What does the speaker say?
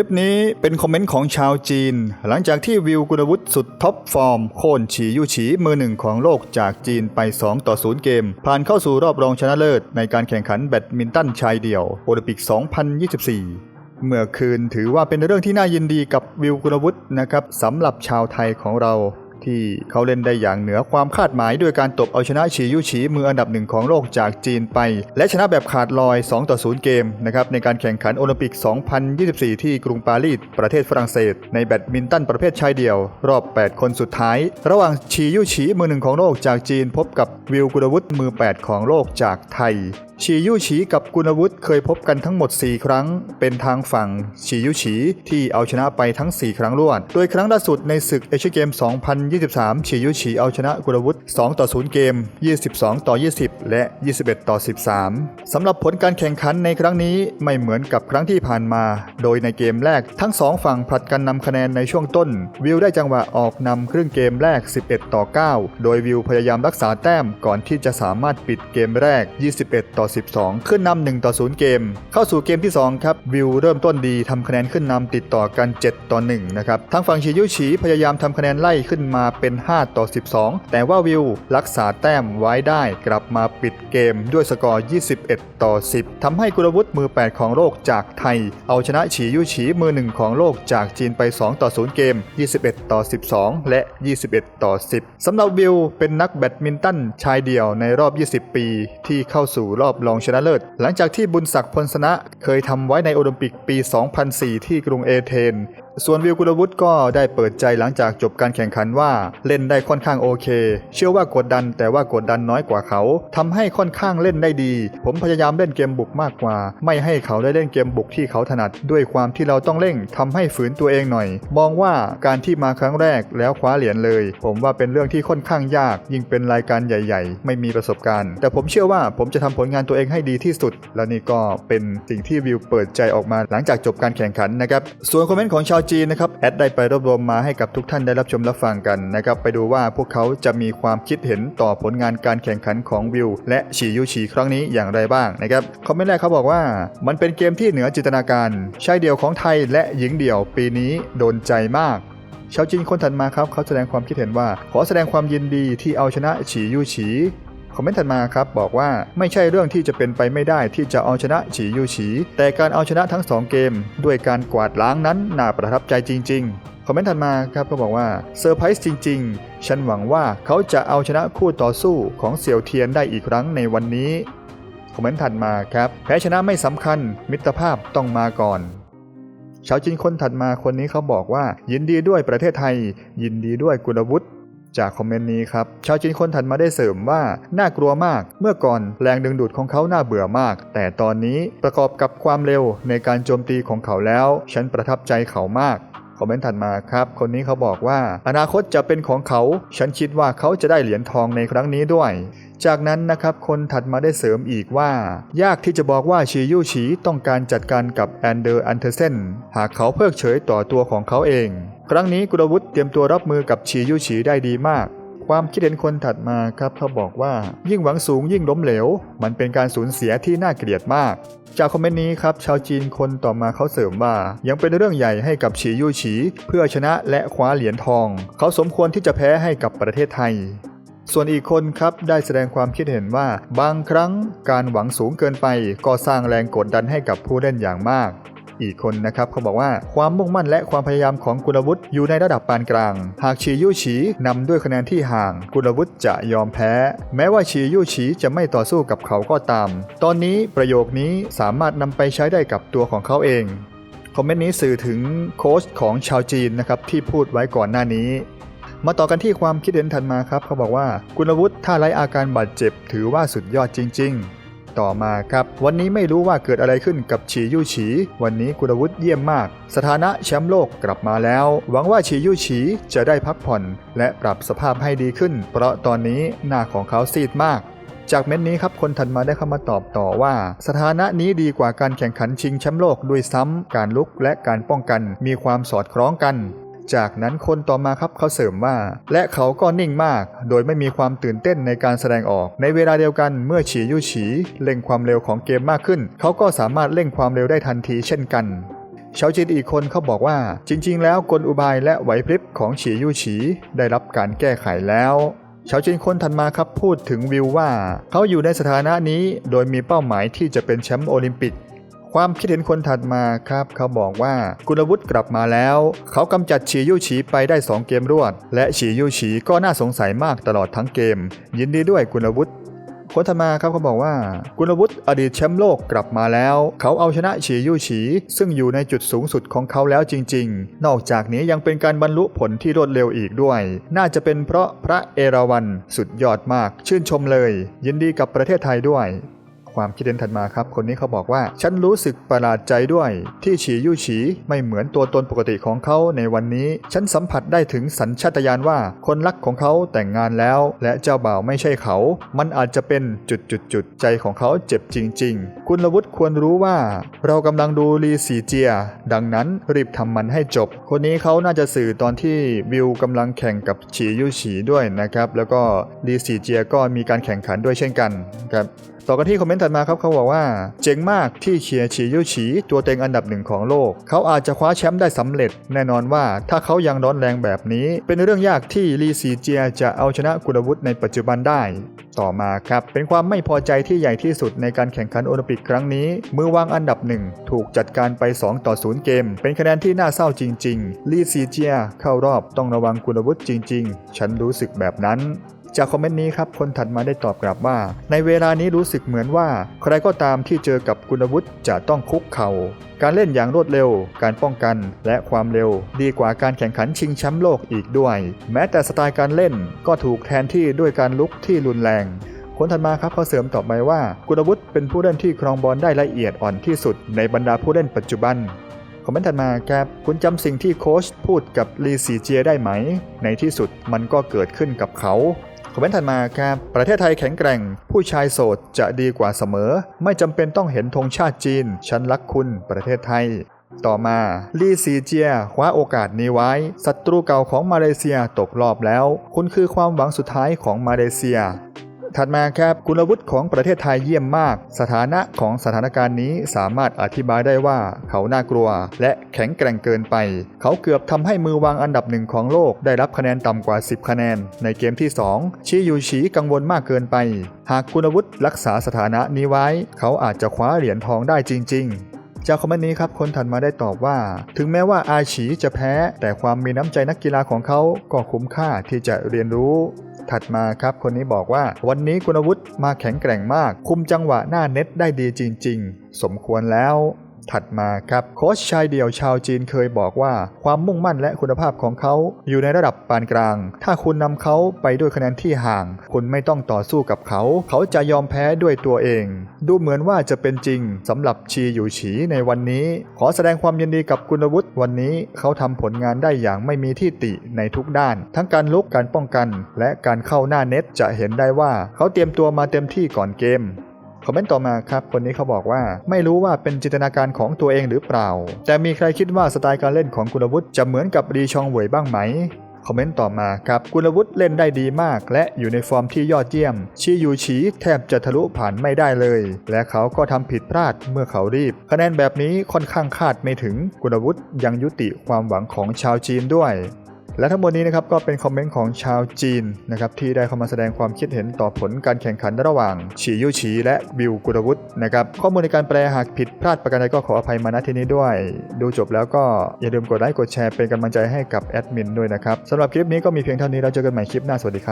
ลิปนี้เป็นคอมเมนต์ของชาวจีน หลังจากที่วิวกุลวุฒิสุดท็อปฟอร์ม โค่นฉียู่ฉีมือหนึ่งของโลกจากจีนไป 2 ต่อ 0 เกม ผ่านเข้าสู่รอบรองชนะเลิศ ในการแข่งขันแบดมินตันชายเดี่ยวโอลิมปิก 2024เมื่อคืนถือว่าเป็นเรื่องที่น่ายินดีกับวิวกุลวุฒินะครับสำหรับชาวไทยของเรา ที่เขาเล่นได้อย่างเหนือความคาดหมายด้วยการตบเอาชนะฉียู่ฉีมืออันดับหนึ่งของโลกจากจีนไป และชนะแบบขาดลอย 2 ต่อ 0 เกมนะครับในการแข่งขันโอลิมปิก 2024 ที่กรุงปารีสประเทศฝรั่งเศส ในแบดมินตันประเภทชายเดี่ยว รอบ 8 คนสุดท้าย ระหว่างฉียู่ฉีมือหนึ่งของโลกจากจีนพบกับวิวกุลวุฒิมือ 8 ของโลกจากไทย ชียู่ฉีกับกุณวุฒิเคยพบกันทั้งหมด 4 ครั้ง เป็นทางฝั่งชียู่ฉีที่เอาชนะไปทั้ง 4 ครั้งรวด โดยครั้งล่าสุดในศึกเอเชียเกม 2023ชียู่ฉีเอาชนะกุณวุฒิ2ต่อ 0 เกม 22 ต่อ 20 และ 21 ต่อ 13 สำหรับผลการแข่งขันในครั้งนี้ไม่เหมือนกับครั้งที่ผ่านมา โดยในเกมแรกทั้ง 2 ฝั่งผลัดกันนำคะแนนในช่วงต้น วิวได้จังหวะออกนำครึ่งเกมแรก 11 ต่อ 9 โดยวิวพยายามรักษาแต้มก่อนที่จะสามารถปิดเกมแรก 21 ต่อ12 ขึ้นนำ1ต่อ0เกม เข้าสู่เกมที่ 2 ครับ วิวเริ่มต้นดีทำคะแนนขึ้นนำติดต่อกัน 7 ต่อ 1 นะครับ ทางฝั่งชียุฉีพยายามทำคะแนนไล่ขึ้นมาเป็น 5 ต่อ 12 แต่ว่าวิวรักษาแต้มไว้ได้กลับมาปิดเกมด้วยสกอร์ 21 ต่อ 10 ทำให้กุลวุฒิมือ 8 ของโลกจากไทย เอาชนะฉียุฉีมือหนึ่งของโลกจากจีนไป 2 ต่อ 0 เกม 21 ต่อ 12 และ 21 ต่อ 10 สำหรับวิวเป็นนักแบดมินตันชายเดี่ยวในรอบ 20 ปีที่เข้าสู่รอบรองชนะเลิศ หลังจากที่บุญศักดิ์พลสนะเคยทำไว้ในโอลิมปิกปี 2004 ที่กรุงเอเธน ส่วนวิวกุลวุฒิก็ได้เปิดใจหลังจากจบการแข่งขันว่าเล่นได้ค่อนข้างโอเค เชื่อว่ากดดันแต่ว่ากดดันน้อยกว่าเขาทำให้ค่อนข้างเล่นได้ดี ผมพยายามเล่นเกมบุกมากกว่า ไม่ให้เขาได้เล่นเกมบุกที่เขาถนัด ด้วยความที่เราต้องเร่งทำให้ฝืนตัวเองหน่อย มองว่าการที่มาครั้งแรกแล้วคว้าเหรียญเลย ผมว่าเป็นเรื่องที่ค่อนข้างยาก ยิ่งเป็นรายการใหญ่ ๆ ไม่มีประสบการณ์ แต่ผมเชื่อว่าผมจะทำผลงานตัวเองให้ดีที่สุด และนี่ก็เป็นสิ่งที่วิวเปิดใจออกมาหลังจากจบการแข่งขันนะครับส่วนคอมเมนต์ของชาวจีนนะครับแอดได้ไปรวบรวมมาให้กับทุกท่านได้รับชมรับฟังกันนะครับไปดูว่าพวกเขาจะมีความคิดเห็นต่อผลงานการแข่งขันของวิว และฉียูฉีครั้งนี้อย่างไรบ้างนะครับคอมเมนต์แรกเขาบอกว่า มันเป็นเกมที่เหนือจินตนาการชายเดี่ยวของไทยและหญิงเดี่ยวปีนี้โดนใจมากชาวจีนคนถัดมาครับเขาแสดงความคิดเห็นว่า ขอแสดงความยินดีที่เอาชนะฉียูฉี คอมเมนต์ถัดมาครับบอกว่าไม่ใช่เรื่องที่จะเป็นไปไม่ได้ที่จะเอาชนะฉียูฉี แต่การเอาชนะทั้ง 2 เกม ด้วยการกวาดล้างนั้นน่าประทับใจจริง ๆคอมเมนต์ถัดมาครับก็บอกว่าเซอร์ไพรส์จริง ๆ ฉันหวังว่าเขาจะเอาชนะคู่ต่อสู้ของเสี่ยวเทียนได้อีกครั้งในวันนี้ คอมเมนต์ถัดมาครับ แพ้ชนะไม่สำคัญ มิตรภาพต้องมาก่อน ชาวจีนคนถัดมาคนนี้เขาบอกว่า ยินดีด้วยประเทศไทย ยินดีด้วยกุลวุฒิ จากคอมเมนต์นี้ครับ ชาวจีนคนถัดมาได้เสริมว่า น่ากลัวมาก เมื่อก่อนแรงดึงดูดของเขาน่าเบื่อมาก แต่ตอนนี้ประกอบกับความเร็วในการโจมตีของเขาแล้ว ฉันประทับใจเขามาก คอมเมนต์ถัดมาครับ คนนี้เขาบอกว่า อนาคตจะเป็นของเขา ฉันคิดว่าเขาจะได้เหรียญทองในครั้งนี้ด้วย จากนั้นนะครับคนถัดมาได้เสริมอีกว่า ยากที่จะบอกว่าชียู่ฉีต้องการจัดการกับแอนเดอร์อันเทอร์เซนหากเขาเพิกเฉยต่อตัวของเขาเอง ครั้งนี้กุลวุฒิเตรียมตัวรับมือกับชียู่ฉีได้ดีมาก ความคิดเห็นคนถัดมาครับเขาบอกว่ายิ่งหวังสูงยิ่งล้มเหลว มันเป็นการสูญเสียที่น่าเกลียดมาก จากคอมเมนต์นี้ครับชาวจีนคนต่อมาเขาเสริมว่า ยังเป็นเรื่องใหญ่ให้กับฉียู่ฉี เพื่อชนะและคว้าเหรียญทอง เขาสมควรที่จะแพ้ให้กับประเทศไทย ส่วนอีกคนครับได้แสดงความคิดเห็นว่า บางครั้งการหวังสูงเกินไป ก็สร้างแรงกดดันให้กับผู้เล่นอย่างมาก อีกคนนะครับเขาบอกว่าความมุ่งมั่นและความพยายามของกุลวุฒิอยู่ในระดับปานกลาง หากชียู่ฉีนำด้วยคะแนนที่ห่าง กุลวุฒิจะยอมแพ้ แม้ว่าชียู่ฉีจะไม่ต่อสู้กับเขาก็ตาม ตอนนี้ประโยคนี้สามารถนำไปใช้ได้กับตัวของเขาเอง คอมเมนต์นี้สื่อถึงโค้ชของชาวจีนนะครับที่พูดไว้ก่อนหน้านี้มาต่อกันที่ความคิดเห็นถัดมาครับ เขาบอกว่า กุลวุฒิถ้าไร้อาการบาดเจ็บ ถือว่าสุดยอดจริง ๆ ต่อมาครับ วันนี้ไม่รู้ว่าเกิดอะไรขึ้นกับฉียู่ฉี วันนี้กุลวุฒิเยี่ยมมาก สถานะแชมป์โลกกลับมาแล้ว หวังว่าฉียู่ฉีจะได้พักผ่อน และปรับสภาพให้ดีขึ้น เพราะตอนนี้หน้าของเขาซีดมากจากเม็ดนี้ครับคนถัดมาได้เข้ามาตอบต่อว่า สถานะนี้ดีกว่าการแข่งขันชิงแชมป์โลกด้วยซ้ำการลุกและการป้องกันมีความสอดคล้องกัน จากนั้นคนต่อมาครับเขาเสริมว่า และเขาก็นิ่งมาก โดยไม่มีความตื่นเต้นในการแสดงออก ในเวลาเดียวกันเมื่อฉียู่ฉีเร่งความเร็วของเกมมากขึ้น เขาก็สามารถเร่งความเร็วได้ทันทีเช่นกันชาวจีนอีกคนเขาบอกว่า จริง ๆ แล้วกลอุบายและไหวพริบของฉียู่ฉีได้รับการแก้ไขแล้วชาวจีนคนถัดมาครับพูดถึงวิวว่า เขาอยู่ในสถานะนี้โดยมีเป้าหมายที่จะเป็นแชมป์โอลิมปิก ความคิดเห็นคนถัดมาครับ เขาบอกว่ากุลวุฒิกลับมาแล้ว เขากำจัดฉียู่ฉีไปได้ 2 เกมรวด และฉียู่ฉีก็น่าสงสัยมากตลอดทั้งเกม ยินดีด้วยกุลวุฒิคนถัดมาครับเขาบอกว่า กุลวุฒิอดีตแชมป์โลกกลับมาแล้ว เขาเอาชนะฉียู่ฉี ซึ่งอยู่ในจุดสูงสุดของเขาแล้วจริง ๆ นอกจากนี้ยังเป็นการบรรลุผลที่รวดเร็วอีกด้วย น่าจะเป็นเพราะพระเอราวัณสุดยอดมาก ชื่นชมเลย ยินดีกับประเทศไทยด้วย ความคิดเห็นถัดมาครับ คนนี้เขาบอกว่า ฉันรู้สึกประหลาดใจด้วย ที่ฉียู่ฉีไม่เหมือนตัวตนปกติของเขาในวันนี้ ฉันสัมผัสได้ถึงสัญชาตญาณว่า คนรักของเขาแต่งงานแล้ว และเจ้าบ่าวไม่ใช่เขา มันอาจจะเป็นจุดจุดจุดๆใจของเขาเจ็บจริง ๆ คุณละวุฒิควรรู้ว่า เรากำลังดูลีสีเจีย ดังนั้นรีบทำมันให้จบ คนนี้เขาน่าจะสื่อตอนที่วิวกำลังแข่งกับฉียู่ฉีด้วยนะครับ แล้วก็ลีสีเจียก็มีการแข่งขันด้วยเช่นกันครับต่อกันที่คอมเมนต์ถัดมาครับเขาบอกว่า เจ๋งมากที่เชียฉียู่ฉีตัวเต็งอันดับหนึ่งของโลก เขาอาจจะคว้าแชมป์ได้สำเร็จ แน่นอนว่าถ้าเขายังร้อนแรงแบบนี้ เป็นเรื่องยากที่ลีซีเจียจะเอาชนะกุลวุฒิในปัจจุบันได้ต่อมาครับเป็นความไม่พอใจที่ใหญ่ที่สุดในการแข่งขันโอลิมปิกครั้งนี้ มือวางอันดับหนึ่งถูกจัดการไป 2 ต่อ 0 เกม เป็นคะแนนที่น่าเศร้าจริง ๆ ลีซีเจียเข้ารอบต้องระวังกุลวุฒิจริง ๆ ฉันรู้สึกแบบนั้น จากคอมเมนต์นี้ครับคนถัดมาได้ตอบกลับว่า ในเวลานี้รู้สึกเหมือนว่า ใครก็ตามที่เจอกับกุณวุฒิจะต้องคุกเขา่าการเล่นอย่างรวดเร็ว การป้องกันและความเร็ว ดีกว่าการแข่งขันชิงแชมป์โลกอีกด้วย แม้แต่สไตล์การเล่นก็ถูกแทนที่ด้วยการลุกที่รุนแรงคนถัดมาครับเขาเสริมตอบไปว่ากุณวุฒิเป็นผู้เล่นที่ครองบอลได้ละเอียดอ่อนที่สุดในบรรดาผู้เล่นปัจจุบันคอมเมนต์ถัดมาครับคุณจำสิ่งที่โค้ชพูดกับลีซีเจียได้ไหม ในที่สุดมันก็เกิดขึ้นกับเขา คอมเมนต์ถัดมาครับ ประเทศไทยแข็งแกร่ง ผู้ชายโสดจะดีกว่าเสมอ ไม่จำเป็นต้องเห็นธงชาติจีน ฉันรักคุณ ประเทศไทยต่อมา ลี่ซีเจียคว้าโอกาสนี้ไว้ ศัตรูเก่าของมาเลเซียตกรอบแล้ว คุณคือความหวังสุดท้ายของมาเลเซีย ถัดมาครับกุลวุฒิของประเทศไทยเยี่ยมมาก สถานะของสถานการณ์นี้สามารถอธิบายได้ว่าเขาน่ากลัว และแข็งแกร่งเกินไป เขาเกือบทำให้มือวางอันดับหนึ่งของโลกได้รับคะแนนต่ำกว่า 10 คะแนน ในเกมที่ 2ชียูชีกังวลมากเกินไป หากกุลวุฒิรักษาสถานะนี้ไว้ เขาอาจจะคว้าเหรียญทองได้จริง ๆจากคอมเมนต์นี้ครับคนถัดมาได้ตอบว่า ถึงแม้ว่าอาฉีจะแพ้ แต่ความมีน้ำใจนักกีฬาของเขาก็คุ้มค่าที่จะเรียนรู้ ถัดมาครับ คนนี้บอกว่า วันนี้กุณวุฒิมาแข็งแกร่งมาก คุมจังหวะหน้าเน็ตได้ดีจริง ๆ สมควรแล้ว ถัดมาครับโค้ชชายเดี่ยวชาวจีนเคยบอกว่า ความมุ่งมั่นและคุณภาพของเขาอยู่ในระดับปานกลาง ถ้าคุณนำเขาไปด้วยคะแนนที่ห่าง คุณไม่ต้องต่อสู้กับเขา เขาจะยอมแพ้ด้วยตัวเอง ดูเหมือนว่าจะเป็นจริงสำหรับชีอยู่ฉีในวันนี้ ขอแสดงความยินดีกับกุลวุฒิวันนี้เขาทำผลงานได้อย่างไม่มีที่ติในทุกด้าน ทั้งการลุกการป้องกัน และการเข้าหน้าเน็ตจะเห็นได้ว่า เขาเตรียมตัวมาเต็มที่ก่อนเกม คอมเมนต์ต่อมาครับ คนนี้เขาบอกว่า ไม่รู้ว่าเป็นจินตนาการของตัวเองหรือเปล่า แต่มีใครคิดว่าสไตล์การเล่นของกุลวุฒิจะเหมือนกับรีชองเหวยบ้างไหมคอมเมนต์ต่อมาครับกุลวุฒิเล่นได้ดีมาก และอยู่ในฟอร์มที่ยอดเยี่ยม ชียูฉีแทบจะทะลุผ่านไม่ได้เลย และเขาก็ทำผิดพลาดเมื่อเขารีบ คะแนนแบบนี้ค่อนข้างคาดไม่ถึงกุลวุฒิยังยุติความหวังของชาวจีนด้วย และทั้งหมดนี้นะครับก็เป็นคอมเมนต์ของชาวจีนนะครับที่ได้เข้ามาแสดงความคิดเห็นต่อผลการแข่งขันระหว่างฉียู่ฉีและบิวกุลวุฒินะครับข้อมูลในการแปลหากผิดพลาดประการใดก็ขออภัยมาณที่นี้ด้วย ดูจบแล้วก็อย่าลืมกดไลค์กดแชร์เป็นกำลังใจให้กับแอดมินด้วยนะครับสำหรับคลิปนี้ก็มีเพียงเท่านี้แล้วเจอกันใหม่คลิปหน้าสวัสดีครับ